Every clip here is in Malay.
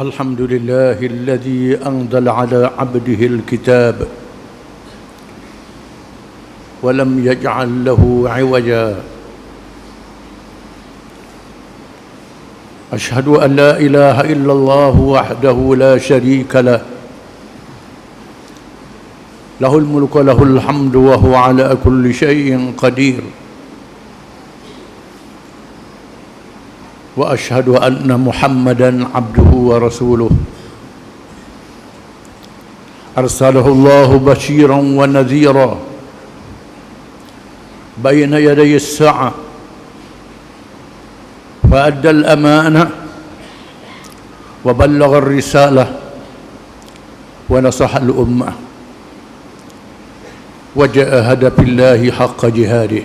الحمد لله الذي أنزل على عبده الكتاب ولم يجعل له عوجا. أشهد أن لا إله إلا الله وحده لا شريك له. له الملك وله الحمد وهو على كل شيء قدير. واشهد ان محمدا عبده ورسوله ارسله الله بشيرا ونذيرا بين يدي الساعه فادى الامانه وبلغ الرساله ونصح الامه وجاهد في الله حق جهاده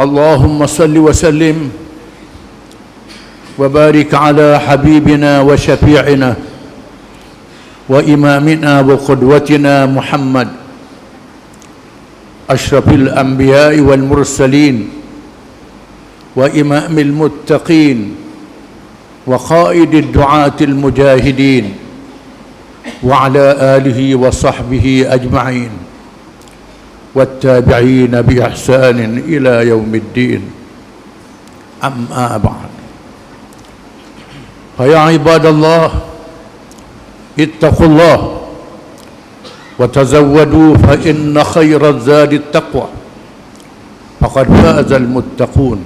اللهم صل وسلم وبارك على حبيبنا وشفيعنا وإمامنا وقدوتنا محمد أشرف الأنبياء والمرسلين وإمام المتقين وقائد الدعاة المجاهدين وعلى آله وصحبه أجمعين والتابعين بإحسان إلى يوم الدين. أما بعد فيا عباد الله اتقوا الله وتزودوا فإن خير الزاد التقوى. فقد فاز المتقون.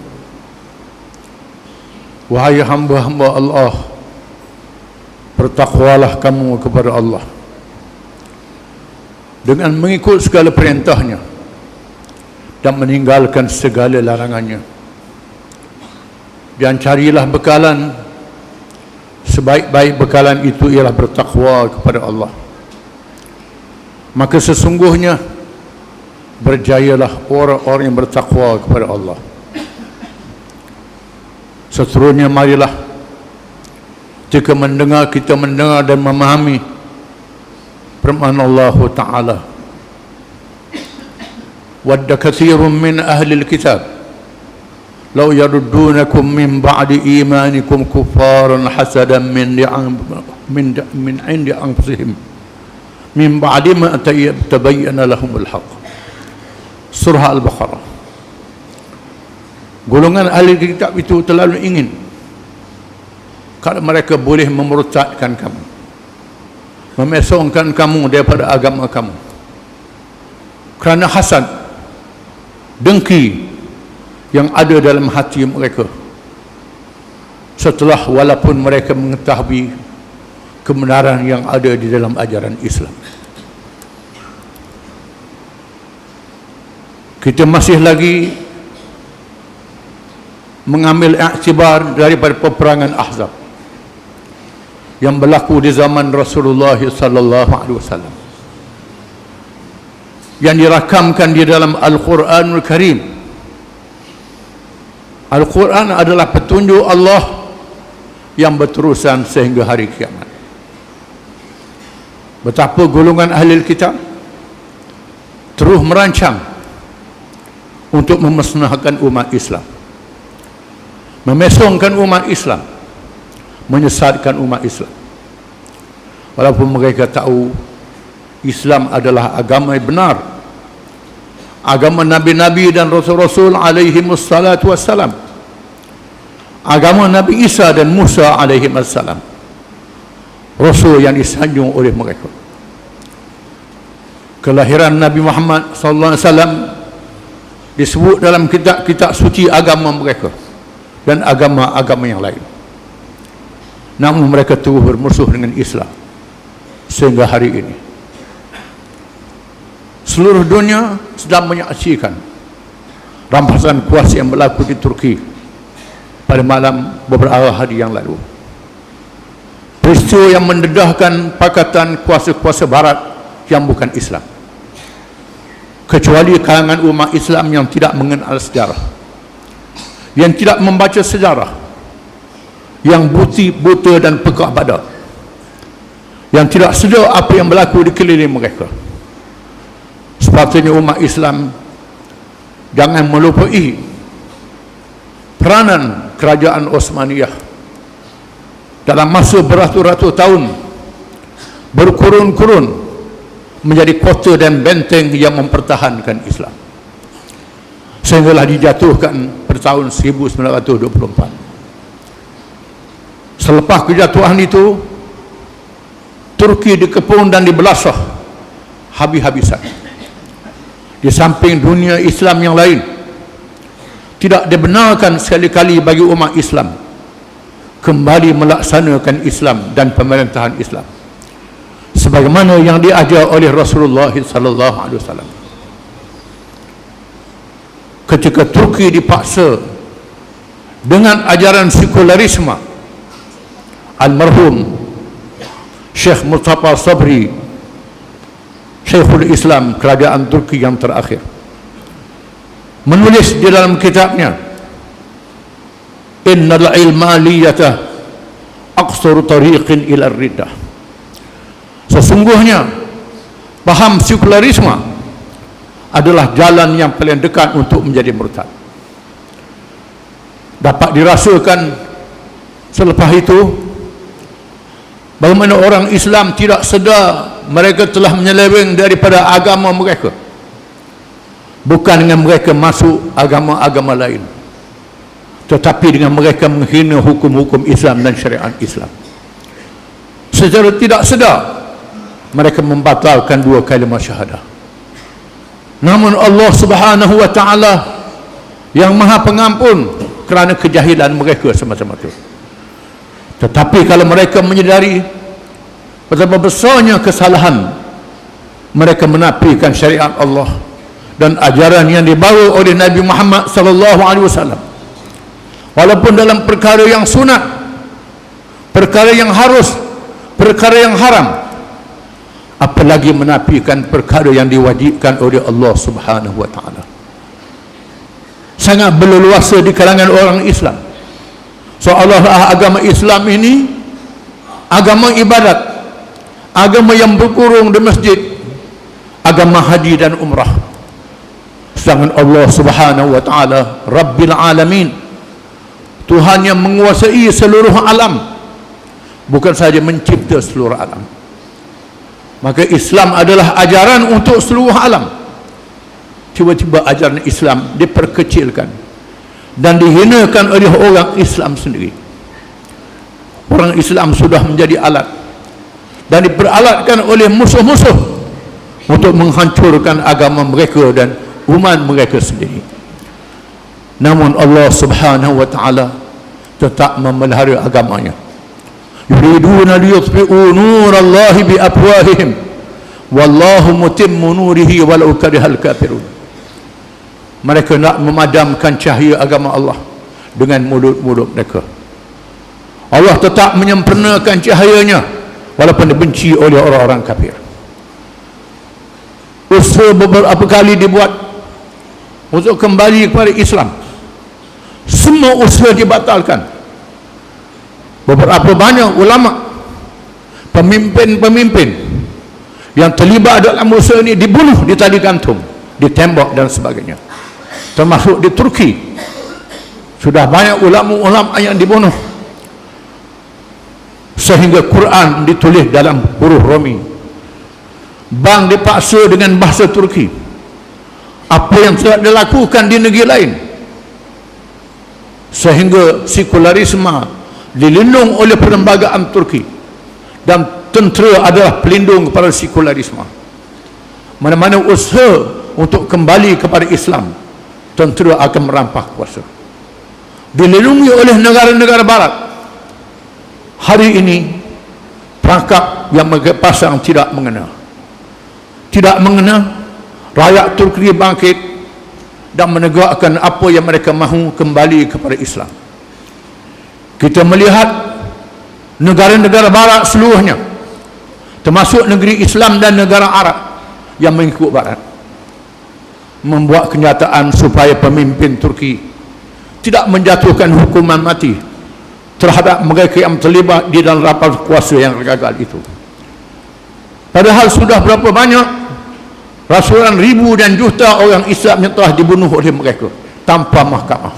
Wahai hamba-hamba Allah Bertakwalah kamu kepada Allah Dengan mengikut segala perintahnya Dan meninggalkan segala larangannya. Dan carilah bekalan. Sebaik-baik bekalan itu ialah bertakwa kepada Allah. Maka sesungguhnya Berjayalah orang-orang yang bertakwa kepada Allah. Seterusnya marilah Jika mendengar kita mendengar dan memahami Firman Allah Ta'ala. Wadda kathirun min ahli kitab. Lau yaruddunakum min ba'di imanikum kuffaran hasadan min min min indi anfusihim. Min ba'di ma tabayyana lahumul haq Surah Al-Baqarah. Golongan ahli kitab itu terlalu ingin. Kalau mereka boleh memurtadkan kamu memesongkan kamu daripada agama kamu. Kerana hasad dengki yang ada dalam hati mereka. Setelah walaupun mereka mengetahui kebenaran yang ada di dalam ajaran Islam. Kita masih lagi mengambil iktibar daripada peperangan Ahzab yang berlaku di zaman Rasulullah sallallahu alaihi wasallam. Yang dirakamkan di dalam Al-Quranul Karim. Al-Quran adalah petunjuk Allah yang berterusan sehingga hari kiamat. Betapa golongan ahli kitab terus merancang untuk memusnahkan umat Islam. Memesongkan umat Islam menyesatkan umat Islam. Walaupun mereka tahu Islam adalah agama yang benar agama Nabi-Nabi dan Rasul-Rasul alaihi wassalatu wassalam agama Nabi Isa dan Musa alaihi wassalam Rasul yang disanjung oleh mereka. Kelahiran Nabi Muhammad sallallahu alaihi wasallam disebut dalam kitab-kitab suci agama mereka dan agama-agama yang lain namun mereka terus bermusuh dengan Islam sehingga hari ini seluruh dunia sedang menyaksikan rampasan kuasa yang berlaku di Turki pada malam beberapa hari yang lalu. Peristiwa yang mendedahkan pakatan kuasa-kuasa barat yang bukan Islam. Kecuali kalangan umat Islam yang tidak mengenal sejarah yang tidak membaca sejarah yang buti, buta dan pekak pada yang tidak sedar apa yang berlaku di keliling mereka. Sepatutnya umat Islam jangan melupai peranan kerajaan Osmaniyah. Dalam masa beratus-ratus tahun berkurun-kurun menjadi kota dan benteng yang mempertahankan Islam. Sehinggalah dijatuhkan pada tahun 1924 selepas kejatuhan itu Turki dikepung dan dibelasah habis-habisan. Di samping dunia Islam yang lain tidak dibenarkan sekali-kali bagi umat Islam kembali melaksanakan Islam dan pemerintahan Islam. Sebagaimana yang diajar oleh Rasulullah sallallahu alaihi wasallam. Ketika Turki dipaksa dengan ajaran sekularisme almarhum Syekh Mustafa Sabri Syekhul Islam kerajaan Turki yang terakhir. Menulis di dalam kitabnya innal ilma liyata aqsar tariqin ila riddah. Sesungguhnya paham sekularisme adalah jalan yang paling dekat untuk menjadi murtad. Dapat dirasakan selepas itu bagaimana orang Islam tidak sedar mereka telah menyeleweng daripada agama mereka. Bukan dengan mereka masuk agama-agama lain. Tetapi dengan mereka menghina hukum-hukum Islam dan syariat Islam. Secara tidak sedar mereka membatalkan dua kalimah syahadah. Namun Allah subhanahu wa ta'ala yang maha pengampun kerana kejahilan mereka semacam itu tetapi kalau mereka menyedari betapa besarnya kesalahan mereka menafikan syariat Allah dan ajaran yang dibawa oleh Nabi Muhammad sallallahu alaihi wasallam. Walaupun dalam perkara yang sunat perkara yang harus perkara yang haram apalagi menafikan perkara yang diwajibkan oleh Allah Subhanahu wa taala. Sangat berleluasa di kalangan orang Islam seolah-olah agama Islam ini agama ibadat agama yang berkurung di masjid agama haji dan umrah. Sedangkan Allah subhanahu wa ta'ala Rabbil Alamin Tuhan yang menguasai seluruh alam bukan saja mencipta seluruh alam. Maka Islam adalah ajaran untuk seluruh alam. Tiba-tiba ajaran Islam diperkecilkan dan dihinakan oleh orang Islam sendiri. Orang Islam sudah menjadi alat. Dan diperalatkan oleh musuh-musuh untuk menghancurkan agama mereka dan umat mereka sendiri. Namun Allah subhanahu wa ta'ala tetap memelihara agamanya. Yuriduna liyutfi'u nurallahi bi afwahihim. Wallahu mutimmu nurihi walau karihal kafirun mereka nak memadamkan cahaya agama Allah dengan mulut-mulut mereka. Allah tetap menyempurnakan cahayanya walaupun dibenci oleh orang-orang kafir. Usaha beberapa kali dibuat untuk kembali kepada Islam. Semua usaha dibatalkan. Beberapa banyak ulama pemimpin-pemimpin yang terlibat dalam usaha ini dibunuh di tali gantung ditembak dan sebagainya termasuk di Turki. Sudah banyak ulama-ulama yang dibunuh. Sehingga Quran ditulis dalam huruf Romi bang dipaksa dengan bahasa Turki. Apa yang tidak dilakukan di negeri lain. Sehingga sekularisme dilindung oleh perlembagaan Turki. Dan tentera adalah pelindung kepada sekularisme. Mana-mana usaha untuk kembali kepada Islam tentera akan merampas kuasa. Dilindungi oleh negara-negara barat. Hari ini perangkap yang pasang tidak mengenal tidak mengenal rakyat Turki bangkit dan menegakkan apa yang mereka mahu kembali kepada Islam. Kita melihat negara-negara barat seluruhnya termasuk negeri Islam dan negara Arab yang mengikut barat membuat kenyataan supaya pemimpin Turki tidak menjatuhkan hukuman mati terhadap mereka yang terlibat di dalam rapat kuasa yang gagal itu. Padahal sudah berapa banyak rasulan ribu dan juta orang Islam yang telah dibunuh oleh mereka tanpa mahkamah.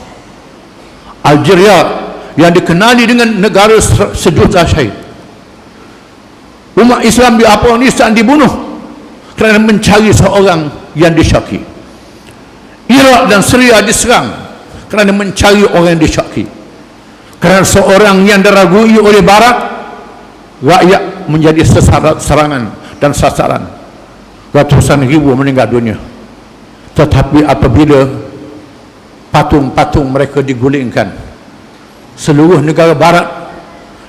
Algeria yang dikenali dengan negara sejuta syahid. Umat Islam di Afghanistan dibunuh kerana mencari seorang yang disyaki Iraq dan Syria diserang kerana mencari orang yang disyaki kerana seorang yang diragui oleh barat rakyat menjadi sesarat serangan dan sasaran. Ratusan ribu meninggal dunia. Tetapi apabila patung-patung mereka digulingkan seluruh negara barat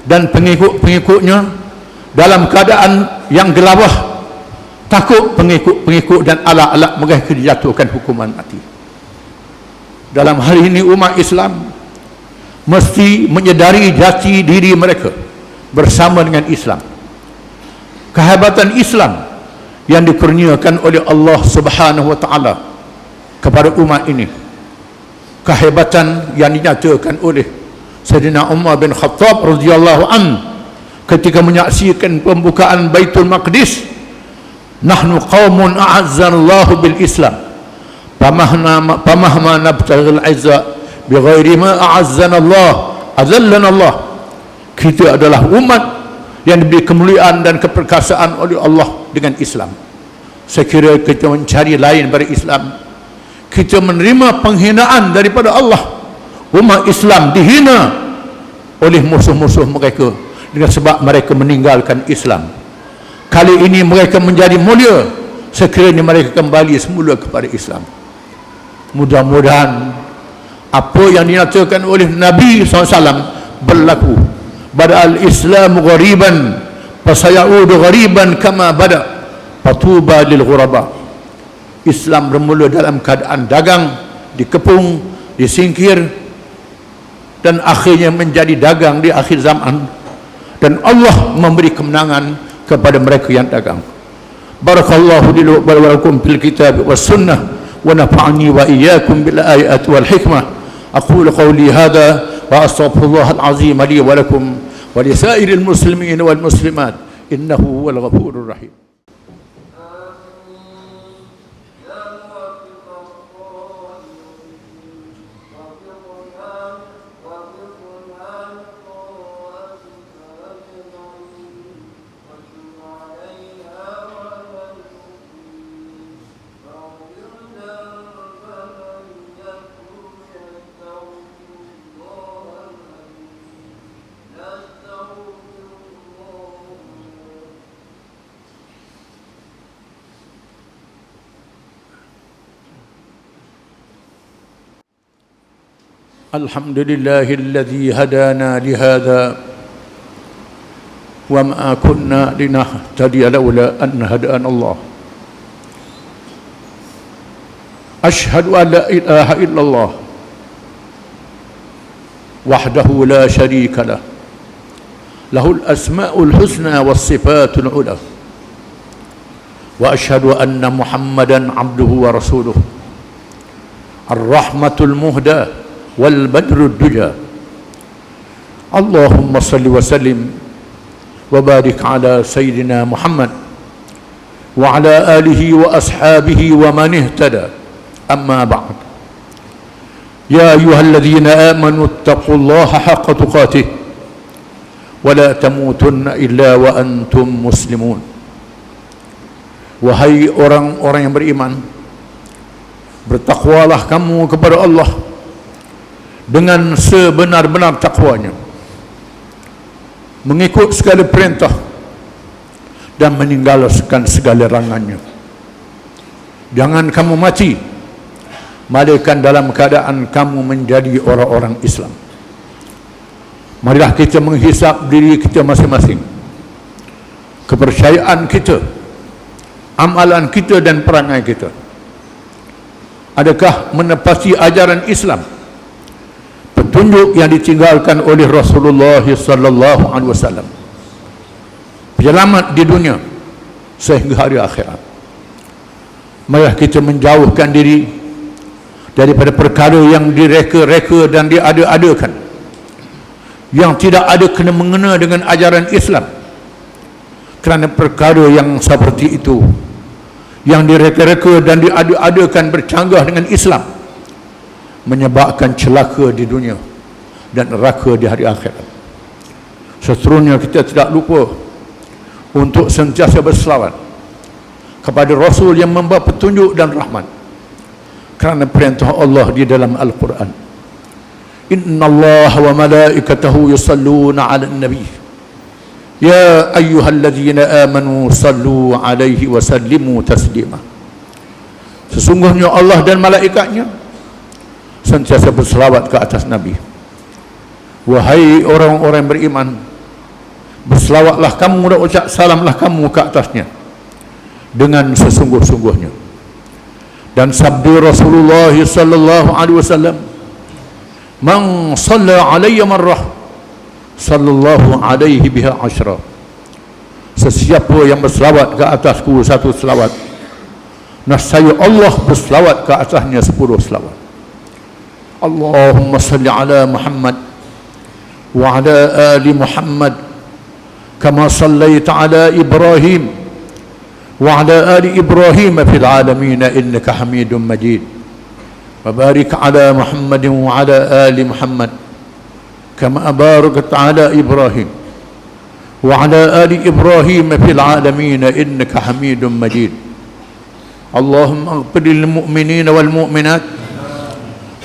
dan pengikut-pengikutnya dalam keadaan yang gelabah takut pengikut-pengikut dan alat-alat mereka dijatuhkan hukuman mati. Dalam hal ini umat Islam mesti menyedari jati diri mereka bersama dengan Islam. Kehebatan Islam yang dikurniakan oleh Allah Subhanahu wa taala kepada umat ini. Kehebatan yang dinyatakan oleh Sayyidina Umar bin Khattab radhiyallahu an ketika menyaksikan pembukaan Baitul Maqdis nahnu qaumun a'azzallahu bil Islam pamahna pamahma nabtaghil izza bighairi ma a'azzana Allah azallana Allah kita adalah umat yang diberi kemuliaan dan keperkasaan oleh Allah dengan Islam. Kira kita mencari lain dari Islam. Kita menerima penghinaan daripada Allah. Umat Islam dihina oleh musuh-musuh mereka dengan sebab mereka meninggalkan Islam kali ini mereka menjadi mulia. Sekiranya mereka kembali semula kepada Islam. Mudah-mudahan apa yang dinyatakan oleh Nabi SAW berlaku. Pada al-Islam ghariban fasayaudu ghariban kama bada fatuba lil ghuraba. Islam bermula dalam keadaan dagang, dikepung, disingkir dan akhirnya menjadi dagang di akhir zaman. Dan Allah memberi kemenangan kepada mereka yang dagang. Barakallahu li wa lakum fil kitab was sunnah wa nafa'ani wa iyyakum bil ayati wal hikmah. Aqulu qawli hadha wa astaghfirullah al-azim li wa lakum wa li sa'iril muslimin wal muslimat innahu huwal ghafurur rahim. الحمد لله الذي هدانا لهذا وما كنا لنهتدي لولا أن هدانا الله. أشهد أن لا إله إلا الله وحده لا شريك له. له الأسماء الحسنى والصفات العلى. وأشهد أن محمدا عبده ورسوله. الرحمة المهداة. wal badrud duja Allahumma salli wa sallim wa barik ala sayyidina Muhammad wa ala alihi wa ashabihi wa man ihtada. Amma ba'd. Ya ayyuhalladhina amanu ittaqullaha haqqa tuqatih ولا illa wa antum muslimun. Wahai orang-orang yang beriman bertakwalah kamu kepada Allah dengan sebenar-benar takwanya. Mengikut segala perintah dan meninggalkan segala rangannya. Jangan kamu mati malaikat dalam keadaan kamu menjadi orang-orang Islam. Marilah kita menghisap diri kita masing-masing. Kepercayaan kita amalan kita dan perangai kita. Adakah menepati ajaran Islam petunjuk yang ditinggalkan oleh Rasulullah sallallahu alaihi wasallam. Penyelamat di dunia sehingga hari akhirat. Marilah kita menjauhkan diri daripada perkara yang direka-reka dan diada-adakan. Yang tidak ada kena mengena dengan ajaran Islam. Kerana perkara yang seperti itu yang direka-reka dan diada-adakan bercanggah dengan Islam menyebabkan celaka di dunia dan neraka di hari akhirat. Seterusnya kita tidak lupa untuk sentiasa berselawat kepada Rasul yang membawa petunjuk dan rahmat kerana perintah Allah di dalam Al-Quran. Inna Allah wa malaikatahu yusalluna ala nabi Ya ayyuhalladzina amanu sallu alaihi wa sallimu taslima Sesungguhnya Allah dan malaikatnya sentiasa berselawat ke atas Nabi. Wahai orang-orang beriman Berselawatlah kamu dan ucap salamlah kamu ke atasnya Dengan sesungguh-sungguhnya. Dan sabda Rasulullah sallallahu alaihi wasallam Man salla alayya marrah Sallallahu alaihi biha ashra. Sesiapa yang berselawat ke atasku satu selawat Nasaya Allah berselawat ke atasnya sepuluh selawat Allahumma salli ala Muhammad وعلى آل محمد كما صليت على إبراهيم وعلى آل إبراهيم في العالمين إنك حميد مجيد وبارك على محمد وعلى آل محمد كما باركت على إبراهيم وعلى آل إبراهيم في العالمين إنك حميد مجيد اللهم اغفر للمؤمنين والمؤمنات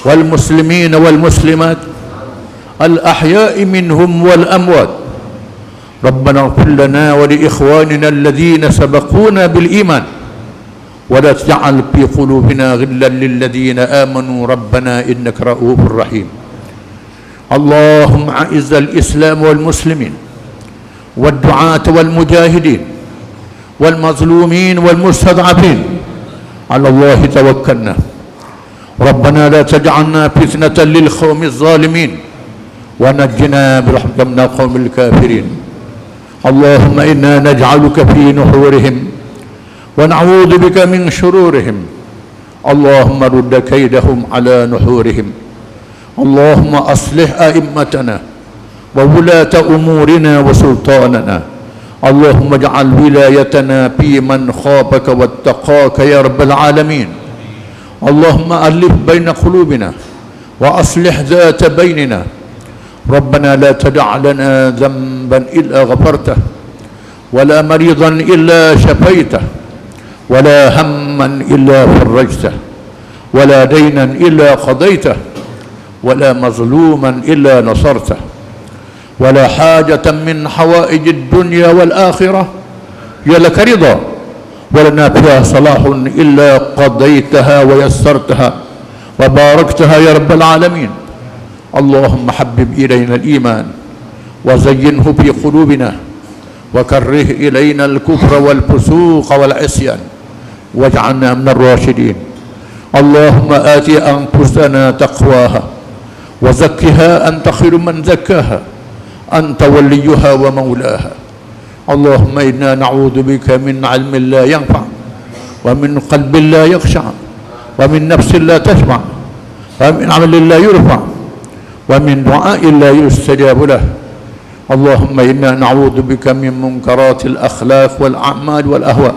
والمسلمين والمسلمات الأحياء منهم والأموات. ربنا اغفر لنا ولإخواننا الذين سبقونا بالإيمان ولا تجعل في قلوبنا غلا للذين آمنوا. ربنا إنك رؤوف رحيم. اللهم أعز الإسلام والمسلمين والدعاة والمجاهدين والمظلومين والمستضعفين. على الله توكلنا. ربنا لا تجعلنا فتنة للقوم الظالمين ونجنا برحمتك من القوم الكافرين اللهم إنا نجعلك في نحورهم ونعوذ بك من شرورهم اللهم رد كيدهم على نحورهم اللهم أصلح أئمتنا وولاة أمورنا وسلطاننا اللهم اجعل ولايتنا في من خافك واتقاك يا رب العالمين اللهم ألف بين قلوبنا وأصلح ذات بيننا. ربنا لا تدع لنا ذنبا إلا غفرته ولا مريضا إلا شفيته ولا هما إلا فرجته ولا دينا إلا قضيته ولا مظلوما إلا نصرته ولا حاجة من حوائج الدنيا والآخرة. هي لك رضا. ولنا فيها صلاح إلا قضيتها ويسرتها وباركتها يا رب العالمين. اللهم حبب إلينا الإيمان وزينه في قلوبنا وكره إلينا الكفر والفسوق والعصيان واجعلنا من الراشدين. اللهم آت أنفسنا تقواها وزكها أنت خير من زكاها. أنت وليها ومولاها. اللهم إنا نعوذ بك من علم لا ينفع ومن قلب لا يخشع ومن نفس لا تشبع ومن عمل لا يرفع ومن دعاء لا يستجاب له. اللهم إنا نعوذ بك من منكرات الأخلاق والأعمال والأهواء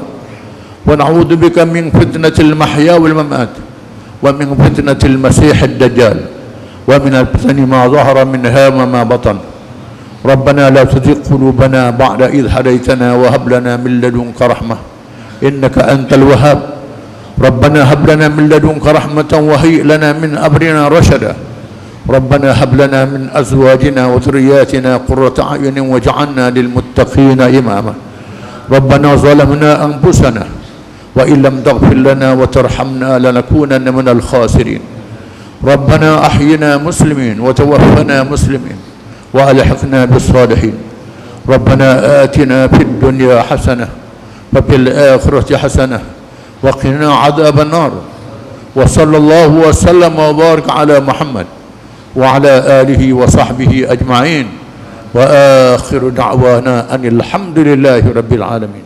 ونعوذ بك من فتنة المحيا والممات ومن فتنة المسيح الدجال ومن الفتن ما ظهر منها وما بطن. ربنا لا تزغ قلوبنا بعد إذ هديتنا وهب لنا من لدنك رحمة إنك أنت الوهاب. ربنا هب لنا من لدنك رحمة وهيئ لنا من أمرنا رشدا. ربنا هب لنا من أزواجنا وذرياتنا قرة أعين واجعلنا للمتقين إماما. ربنا ظلمنا أنفسنا وإن لم تغفر لنا وترحمنا لنكونن من الخاسرين. ربنا أحينا مسلمين وتوفنا مسلمين. وألحقنا بالصالحين. ربنا آتنا في الدنيا حسنة وفي الآخرة حسنة وقنا عذاب النار. وصلى الله وسلم وبارك على محمد وعلى آله وصحبه أجمعين. وآخر دعوانا أن الحمد لله رب العالمين.